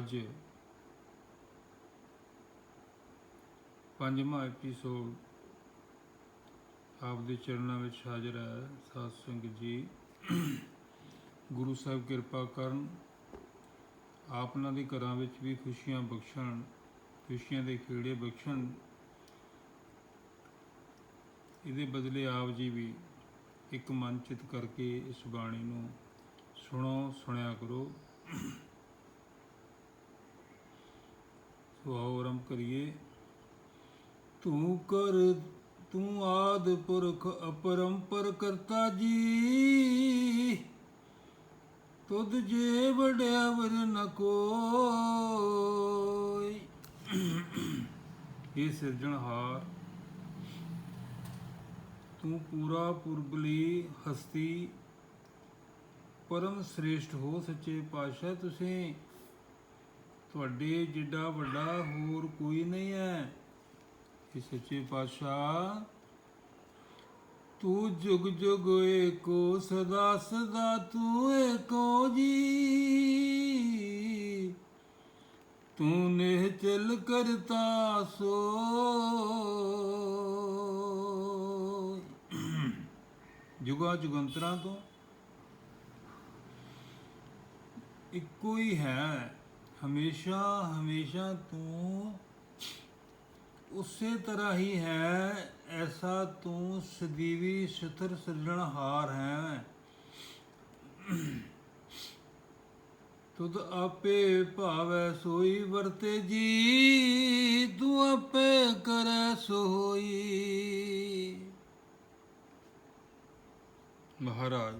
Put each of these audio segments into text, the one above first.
ਅੱਜ ਪੰਜਵਾਂ ਐਪੀਸੋਡ ਆਪ ਦੇ ਚਰਨਾਂ ਵਿੱਚ ਹਾਜ਼ਰ ਹੈ। ਸਾਧ ਸੰਗਤ ਜੀ, ਗੁਰੂ ਸਾਹਿਬ ਕਿਰਪਾ ਕਰਨ ਆਪਨਾਂ ਦੇ ਘਰਾਂ ਵਿੱਚ ਵੀ ਖੁਸ਼ੀਆਂ ਬਖਸ਼ਣ, ਖੁਸ਼ੀਆਂ ਦੇ ਖੇੜੇ ਬਖਸ਼ਣ। ਇਹਦੇ ਬਦਲੇ ਆਪ ਜੀ ਵੀ ਇੱਕ ਮਨ ਚਿਤ ਕਰਕੇ ਇਸ ਬਾਣੀ ਨੂੰ ਸੁਣੋ, ਸੁਣਿਆ ਕਰੋ। ਸੋ ਆਰੰਭ ਕਰੀਏ। ਤੂੰ ਕਰ, ਤੂੰ ਆਦ ਪੁਰਖ ਅਪਰੰਪਰ ਕਰਤਾ ਜੀ। ਤੁਧ ਜੇ ਵਡਿਆ ਨ ਕੋਈ। ਇਹ ਸਿਰਜਣਹਾਰ ਤੂੰ ਪੂਰਾ ਪੁਰਬਲੀ ਹਸਤੀ। ਪਰਮ ਸ੍ਰੇਸ਼ਟ ਹੋ ਸੱਚੇ ਪਾਤਸ਼ਾਹ ਤੁਸੀਂ। ਤੁਹਾਡੇ ਜਿੱਡਾ ਵੱਡਾ ਹੋਰ ਕੋਈ ਨਹੀਂ ਹੈ। ਕਿ ਸੱਚੇ ਪਾਤਸ਼ਾਹ, ਤੂੰ ਜੁਗ ਜੁਗ ਏਕੋ ਸਦਾ ਸਦਾ ਤੂੰ ਏਕੋ ਜੀ। ਤੂੰ ਨੇ ਚਲ ਕਰਤਾ ਸੋ। ਜੁਗਾ ਜੁਗੰਤਰਾਂ ਤੋਂ ਇੱਕੋ ਹੀ ਹੈ। ਹਮੇਸ਼ਾ ਹਮੇਸ਼ਾ ਤੂੰ ਉਸੇ ਤਰ੍ਹਾਂ ਹੀ ਹੈ, ਐਸਾ ਤੂੰ ਸਦੀਵੀ ਸਥਿਰ ਸਿਰਜਣਹਾਰ ਹੈ। ਤੁਧ ਆਪੇ ਭਾਵੈ ਸੋਈ, ਵਰਤੇ ਜੀ, ਤੂੰ ਆਪੇ ਕਰੈ ਸੋਈ। ਮਹਾਰਾਜ,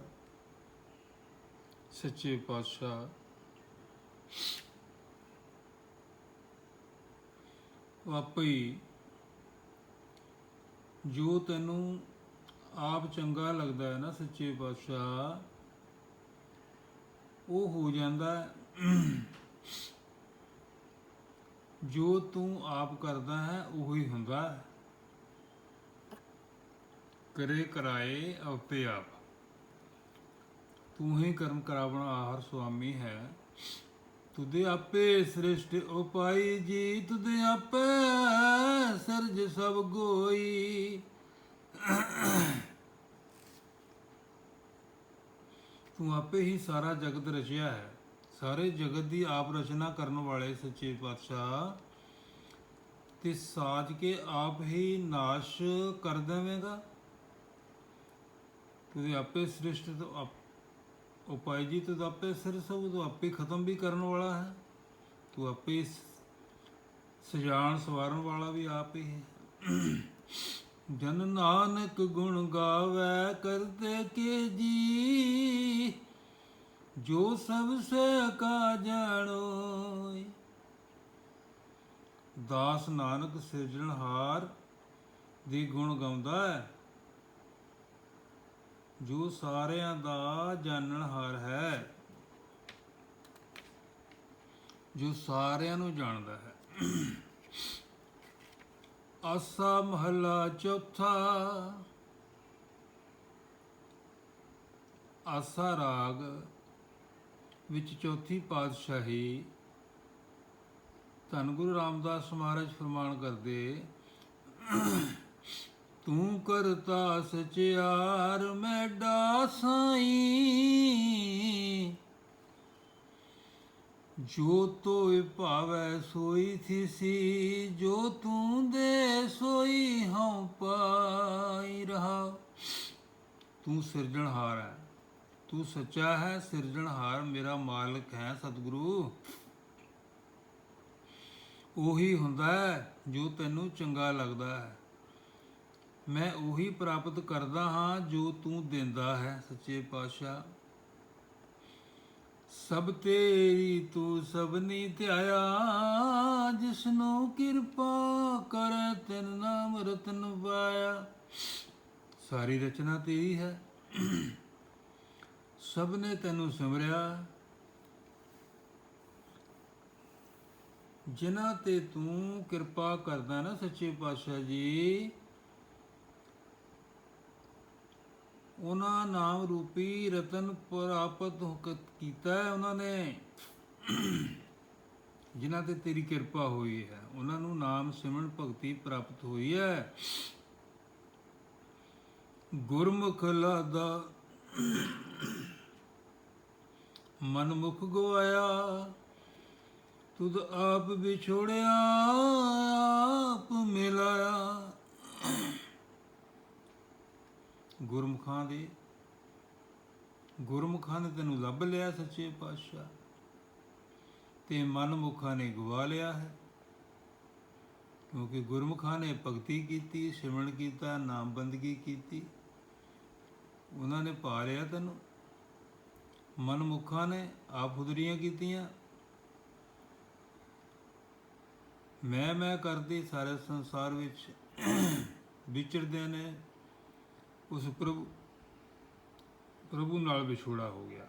ਸੱਚੇ ਪਾਤਸ਼ਾਹ ਉਹ ਜੋ ਤੈਨੂੰ ਆਪ ਚੰਗਾ ਲੱਗਦਾ ਹੈ ਨਾ ਸੱਚੇ ਪਾਤਸ਼ਾਹ, ਉਹ ਹੋ ਜਾਂਦਾ ਜੋ ਤੂੰ ਆਪ ਕਰਦਾ ਹੈ, ਉਹੀ ਹੁੰਦਾ ਕਰੇ ਕਰਾਏ ਆਪੇ ਆਪ। ਤੂੰ ਹੀ ਕਰਮ ਕਰਾਵਣ ਆਹਰ ਸੁਆਮੀ ਹੈ। ਤੁਦੇ ਆਪੇ ਸ੍ਰਿਸ਼ਟ ਉਪਾਈ ਜੀ ਤੁਦੇ ਆਪੇ ਸਰਜ ਸਭ ਗੋਈ। ਤੂੰ ਆਪੇ ਹੀ ਸਾਰਾ ਜਗਤ ਰਚਿਆ ਹੈ। ਸਾਰੇ ਜਗਤ ਦੀ ਆਪ ਰਚਨਾ ਕਰਨ ਵਾਲੇ ਸੱਚੇ ਪਾਤਸ਼ਾਹ, ਤੇ ਸਾਜ ਕੇ ਆਪ ਹੀ ਨਾਸ਼ ਕਰ ਦੇਵੇਂਗਾ। ਤੁਦੇ ਆਪੇ ਸ੍ਰਿਸ਼ਟ ਤੋਂ ਆਪ ਉਪਾਈ ਜੀ, ਤੂੰ ਆਪੇ ਸਿਰ ਸਭ, ਤੂੰ ਆਪੇ ਖਤਮ ਵੀ ਕਰਨ ਵਾਲਾ ਹੈ। ਤੂੰ ਆਪੇ ਸਜਾਣ ਸਵਾਰਨ ਵਾਲਾ ਵੀ ਆਪ ਹੀ ਹੈ। ਜਨ ਨਾਨਕ ਗੁਣ ਗਾਵੇ ਕਰਦੇ ਕੇ ਜੀ। ਜੋ ਸਭ ਸੇ ਕਾ ਜਾਣੋ ਦਾਸ ਨਾਨਕ ਸਿਰਜਣਹਾਰ ਦੀ ਗੁਣ ਗਾਉਂਦਾ ਹੈ। ਜੋ ਸਾਰਿਆਂ ਦਾ ਜਾਣਨਹਾਰ ਹੈ, ਜੋ ਸਾਰਿਆਂ ਨੂੰ ਜਾਣਦਾ ਹੈ। ਆਸਾ ਮਹਲਾ ਚੌਥਾ, ਆਸਾ ਰਾਗ ਵਿੱਚ ਚੌਥੀ ਪਾਤਸ਼ਾਹੀ ਧੰਨ ਗੁਰੂ ਰਾਮਦਾਸ ਮਹਾਰਾਜ ਫਰਮਾਨ ਕਰਦੇ ਤੂੰ ਕਰਤਾ ਸਚਿਆਰ ਮੈਡਾ ਸਾਈ ਜੋ ਤੋਇ ਭਾਵੈ ਸੋਈ ਥੀਸੀ, ਜੋ ਤੂੰ ਦੇ ਸੋਈ ਹਉ ਪਾਈ ਰਹਾ। ਤੂੰ ਸਿਰਜਣਹਾਰ ਹੈ, ਤੂੰ ਸੱਚਾ ਹੈ, ਸਿਰਜਣਹਾਰ ਮੇਰਾ ਮਾਲਕ ਹੈ ਸਤਿਗੁਰੂ। ਉਹੀ ਹੁੰਦਾ ਹੈ ਜੋ ਤੈਨੂੰ ਚੰਗਾ ਲੱਗਦਾ ਹੈ। ਮੈਂ ਉਹੀ ਪ੍ਰਾਪਤ ਕਰਦਾ ਹਾਂ ਜੋ ਤੂੰ ਦਿੰਦਾ ਹੈ, ਸੱਚੇ ਪਾਤਸ਼ਾਹ। ਸਭ ਤੇਰੀ ਤੂੰ ਸਭਨੀ ਧਿਆਇਆ, ਜਿਸਨੂੰ ਕਿਰਪਾ ਕਰੈ ਤਿਨ ਨਾਮ ਰਤਨ ਪਾਇਆ ਸਾਰੀ ਰਚਨਾ ਤੇਰੀ ਹੈ। ਸਭ ਨੇ ਤੈਨੂੰ ਸਿਮਰਿਆ। ਜਿਨ੍ਹਾਂ ਤੇ ਤੂੰ ਕਿਰਪਾ ਕਰਦਾ ਨਾ, ਸੱਚੇ ਪਾਤਸ਼ਾਹ ਜੀ ਉਹਨਾਂ ਨਾਮ ਰੂਪੀ ਰਤਨ ਪ੍ਰਾਪਤ ਕੀਤਾ ਉਹਨਾਂ ਨੇ। ਜਿਨ੍ਹਾਂ ਤੇ ਤੇਰੀ ਕਿਰਪਾ ਹੋਈ ਹੈ, ਉਹਨਾਂ ਨੂੰ ਨਾਮ ਸਿਮਰਨ ਭਗਤੀ ਪ੍ਰਾਪਤ ਹੋਈ ਹੈ। ਗੁਰਮੁਖ ਲਾਦਾ, ਮਨਮੁਖ ਗਵਾਇਆ, ਤੁਧ ਆਪ ਵਿਛੋੜਿਆ, ਆਪ ਮਿਲਾਇਆ। ਗੁਰਮੁਖਾਂ ਦੇ, ਗੁਰਮੁਖਾਂ ਨੇ ਤੈਨੂੰ ਲੱਭ ਲਿਆ ਸੱਚੇ ਪਾਤਸ਼ਾਹ, ਤੇ ਮਨਮੁਖਾਂ ਨੇ ਗਵਾ ਲਿਆ ਹੈ। ਕਿਉਂਕਿ ਗੁਰਮੁਖਾਂ ਨੇ ਭਗਤੀ ਕੀਤੀ, ਸਿਮਰਨ ਕੀਤਾ ਨਾਮ ਬੰਦਗੀ ਕੀਤੀ, ਉਹਨਾਂ ਨੇ ਪਾ ਲਿਆ ਤੈਨੂੰ। ਮਨਮੁਖਾਂ ਨੇ ਆਪ ਹੁਦਰੀਆਂ ਕੀਤੀਆਂ। ਮੈਂ ਮੈਂ ਕਰਦੀ ਸਾਰੇ ਸੰਸਾਰ ਵਿੱਚ ਵਿਚਰਦੇ ਨੇ ਉਸ ਪ੍ਰਭੂ ਪ੍ਰਭੂ ਨਾਲ ਵਿਛੋੜਾ ਹੋ ਗਿਆ।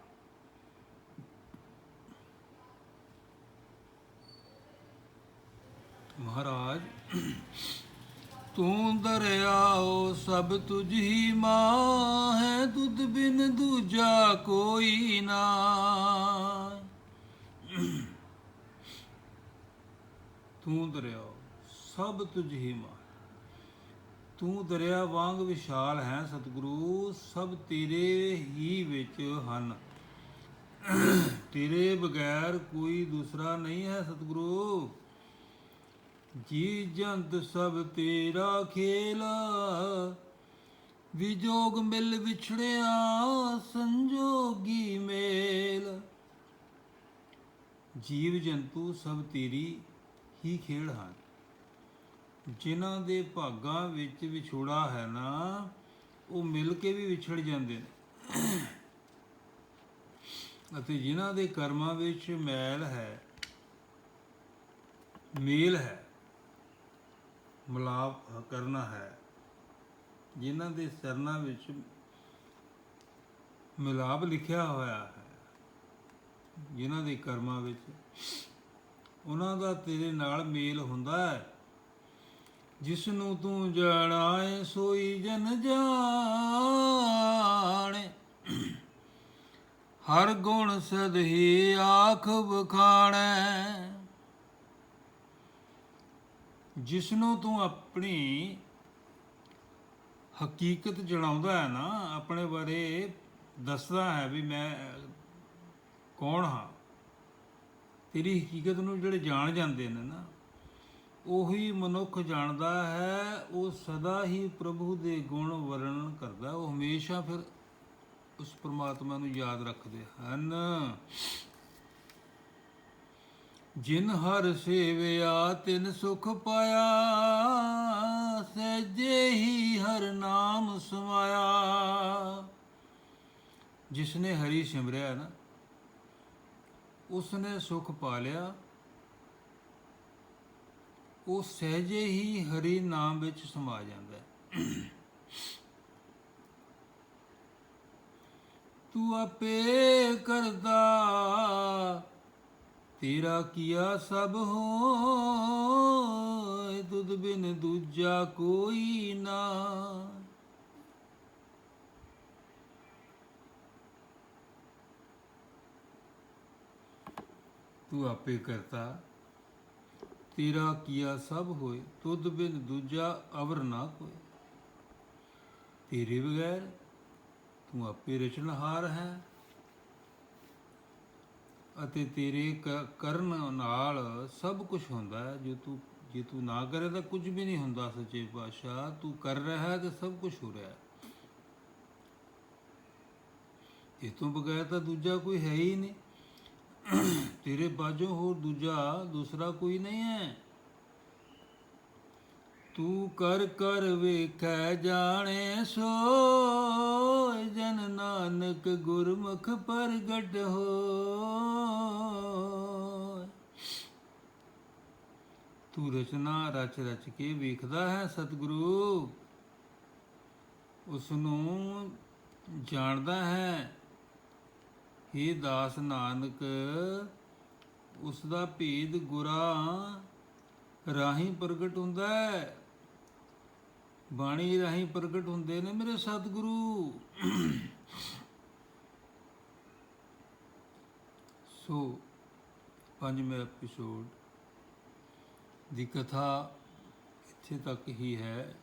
ਮਹਾਰਾਜ, ਤੂੰ ਦਰਿਆਓ ਸਭ ਤੁਝ ਮਾਂ ਹੈ ਦੁੱਧ ਬਿਨ ਦੂਜਾ ਕੋਈ ਨਾ। ਤੂੰ ਦਰਿਆਓ ਸਭ ਤੁਝ ਹੀ ਮਾਂ ਤੂੰ ਦਰਿਆ ਵਾਂਗ ਵਿਸ਼ਾਲ ਹੈ ਸਤਿਗੁਰੂ, ਸਭ ਤੇਰੇ ਹੀ ਵਿੱਚ ਹਨ। ਤੇਰੇ ਬਗੈਰ ਕੋਈ ਦੂਸਰਾ ਨਹੀਂ ਹੈ ਸਤਿਗੁਰੂ। ਜੀ ਜੰਤ ਸਭ ਤੇਰਾ ਖੇਲ, ਵਿਜੋਗ ਮਿਲ ਵਿਛੜਿਆ ਸੰਜੋਗੀ ਮੇਲ। ਜੀਵ ਜੰਤੂ ਸਭ ਤੇਰੀ ਹੀ ਖੇਡ ਹਨ। ਜਿਨ੍ਹਾਂ ਦੇ ਭਾਗਾਂ ਵਿੱਚ ਵਿਛੋੜਾ ਹੈ ਨਾ, ਉਹ ਮਿਲ ਕੇ ਵੀ ਵਿਛੜ ਜਾਂਦੇ ਨੇ। ਅਤੇ ਜਿਨ੍ਹਾਂ ਦੇ ਕਰਮਾਂ ਵਿੱਚ ਮੈਲ ਹੈ, ਮੇਲ ਹੈ, ਮਲਾਪ ਕਰਨਾ ਹੈ, ਜਿਨ੍ਹਾਂ ਦੇ ਸਰਨਾ ਵਿੱਚ ਮਿਲਾਪ ਲਿਖਿਆ ਹੋਇਆ ਹੈ, ਜਿਨ੍ਹਾਂ ਦੇ ਕਰਮਾਂ ਵਿੱਚ, ਉਹਨਾਂ ਦਾ ਤੇਰੇ ਨਾਲ ਮੇਲ ਹੁੰਦਾ ਹੈ। ਜਿਸ ਨੂੰ ਤੂੰ ਜਾਣਾਏ, ਸੋਈ ਜਨ ਜਾਣੇ। ਹਰ ਗੁਣ ਸਦਹੀ ਆਖ ਬਖਾਣੈ ਜਿਸ ਨੂੰ ਤੂੰ ਆਪਣੀ ਹਕੀਕਤ ਜਣਾਉਂਦਾ ਹੈ ਨਾ, ਆਪਣੇ ਬਾਰੇ ਦੱਸਦਾ ਹੈ ਵੀ ਮੈਂ ਕੌਣ ਹਾਂ। ਤੇਰੀ ਹਕੀਕਤ ਨੂੰ ਜਿਹੜੇ ਜਾਣ ਜਾਂਦੇ ਨੇ ਨਾ ਉਹੀ ਮਨੁੱਖ ਜਾਣਦਾ ਹੈ, ਉਹ ਸਦਾ ਹੀ ਪ੍ਰਭੂ ਦੇ ਗੁਣ ਵਰਣਨ ਕਰਦਾ ਉਹ ਹਮੇਸ਼ਾ ਫਿਰ ਉਸ ਪ੍ਰਮਾਤਮਾ ਨੂੰ ਯਾਦ ਰੱਖਦੇ ਹਨ। ਜਿਨ ਹਰ ਸੇਵਿਆ, ਤਿਨ ਸੁਖ ਪਾਇਆ, ਸਹਿਜੇ ਹੀ ਹਰ ਨਾਮ ਸਮਾਇਆ। ਜਿਸਨੇ ਹਰੀ ਸਿਮਰਿਆ ਨਾ, ਉਸਨੇ ਸੁਖ ਪਾ ਲਿਆ ਉਹ ਸਹਿਜੇ ਹੀ ਹਰੀ ਨਾਮ ਵਿੱਚ ਸਮਾ ਜਾਂਦਾ ਹੈ। ਤੂੰ ਆਪੇ ਕਰਦਾ, ਤੇਰਾ ਕੀਆ ਸਭ ਹੋਏ, ਤੁਧ ਬਿਨ ਦੂਜਾ ਕੋਈ ਨਾ। ਤੂੰ ਆਪੇ ਕਰਤਾ ਤੇਰਾ ਕੀਆ ਸਭ ਹੋਏ, ਤੁਧ ਬਿਨ ਦੂਜਾ ਅਵਰ ਨਾ ਕੋਈ ਤੇਰੇ ਬਗੈਰ ਤੂੰ ਆਪੇ ਰਚਨਹਾਰ ਹੈ ਅਤੇ ਤੇਰੇ ਕਰਨ ਨਾਲ ਸਭ ਕੁਝ ਹੁੰਦਾ ਹੈ। ਜੇ ਤੂੰ ਜੇ ਤੂੰ ਨਾ ਕਰੇ ਤਾਂ ਕੁਝ ਵੀ ਨਹੀਂ ਹੁੰਦਾ ਸੱਚੇ ਪਾਤਸ਼ਾਹ। ਤੂੰ ਕਰ ਰਿਹਾ ਹੈ ਤਾਂ ਸਭ ਕੁਝ ਹੋ ਰਿਹਾ ਹੈ। ਇਹ ਤੋਂ ਬਗੈਰ ਤਾਂ ਦੂਜਾ ਕੋਈ ਹੈ ਹੀ ਨਹੀਂ। ਤੇਰੇ ਬਾਝੋਂ ਹੋਰ ਦੂਜਾ, ਦੂਸਰਾ ਕੋਈ ਨਹੀਂ ਹੈ। ਤੂੰ ਕਰ ਕਰ ਵੇਖੈ ਜਾਣੇ ਸੋ, ਜਨ ਨਾਨਕ ਗੁਰਮੁਖ ਪ੍ਰਗਟ ਹੋ ਤੂੰ ਰਚਨਾ ਰਚ ਰਚ ਕੇ ਵੇਖਦਾ ਹੈ ਸਤਿਗੁਰੂ। ਉਸ ਨੂੰ ਜਾਣਦਾ ਹੈ। हे ਦਾਸ ਨਾਨਕ ਉਸ ਦਾ ਭੇਦ ਗੁਰਾਂ ਰਾਹੀਂ ਪ੍ਰਗਟ ਹੁੰਦਾ ਹੈ। ਬਾਣੀ ਰਾਹੀਂ ਪ੍ਰਗਟ ਹੁੰਦੇ ਨੇ ਮੇਰੇ ਸਤਿਗੁਰੂ। ਸੋ, ਪੰਜਵੇਂ ਐਪੀਸੋਡ ਦੀ ਕਥਾ ਇੱਥੇ ਤੱਕ ਹੀ ਹੈ।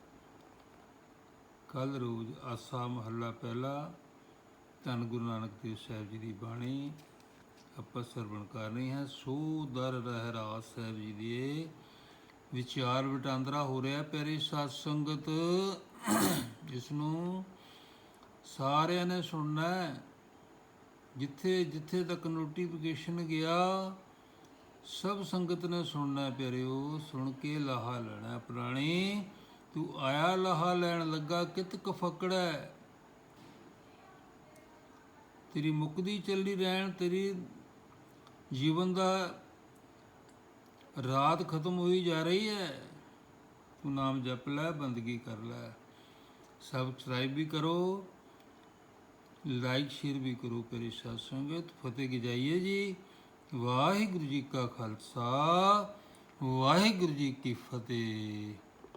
ਕੱਲ ਰੋਜ਼ ਆਸਾ ਮਹੱਲਾ ਪਹਿਲਾ ਧੰਨ ਗੁਰੂ ਨਾਨਕ ਦੇਵ ਸਾਹਿਬ ਜੀ ਦੀ ਬਾਣੀ ਆਪਾਂ ਸਰਵਣ ਕਰ ਕਰਨੀ ਹਾਂ। ਸੋ ਦਰ ਰਹਿ ਰਾਸ ਸਾਹਿਬ ਜੀ ਦੇ ਵਿਚਾਰ ਵਟਾਂਦਰਾ ਹੋ ਰਿਹਾ ਪਿਆਰੇ ਸਾਧ ਸੰਗਤ। ਜਿਸ ਨੂੰ ਸਾਰਿਆਂ ਨੇ ਸੁਣਨਾ ਹੈ। ਜਿੱਥੇ ਜਿੱਥੇ ਤੱਕ ਨੋਟੀਫਿਕੇਸ਼ਨ ਗਿਆ, ਸਭ ਸੰਗਤ ਨੇ ਸੁਣਨਾ ਹੈ ਪਿਆਰਿਓ, ਸੁਣ ਕੇ ਲਾਹਾ ਲੈਣਾ ਹੈ। ਪੁਰਾਣੀ। ਤੂੰ ਆਇਆ ਲਾਹਾ ਲੈਣ ਲੱਗਾ, ਕਿਤਕ ਕ ਫਕੜੈ ਤੇਰੀ ਮੁਕਦੀ ਚੱਲੀ ਰਹਿਣ, ਤੇਰੀ ਜੀਵਨ ਦਾ ਰਾਤ ਖਤਮ ਹੋਈ ਜਾ ਰਹੀ ਹੈ। ਤੂੰ ਨਾਮ ਜਪ ਲੈ, ਬੰਦਗੀ ਕਰ ਲੈ। ਸਬਸਕ੍ਰਾਈਬ ਵੀ ਕਰੋ ਲਾਈਕ ਸ਼ੇਅਰ ਵੀ ਕਰੋ ਪਿਆਰੀ ਸਾਧ ਸੰਗਤ। ਫਤਿਹ ਕੀ ਜਾਈਏ ਜੀ। ਵਾਹਿਗੁਰੂ ਜੀ ਕਾ ਖਾਲਸਾ, ਵਾਹਿਗੁਰੂ ਜੀ ਕੀ ਫਤਿਹ।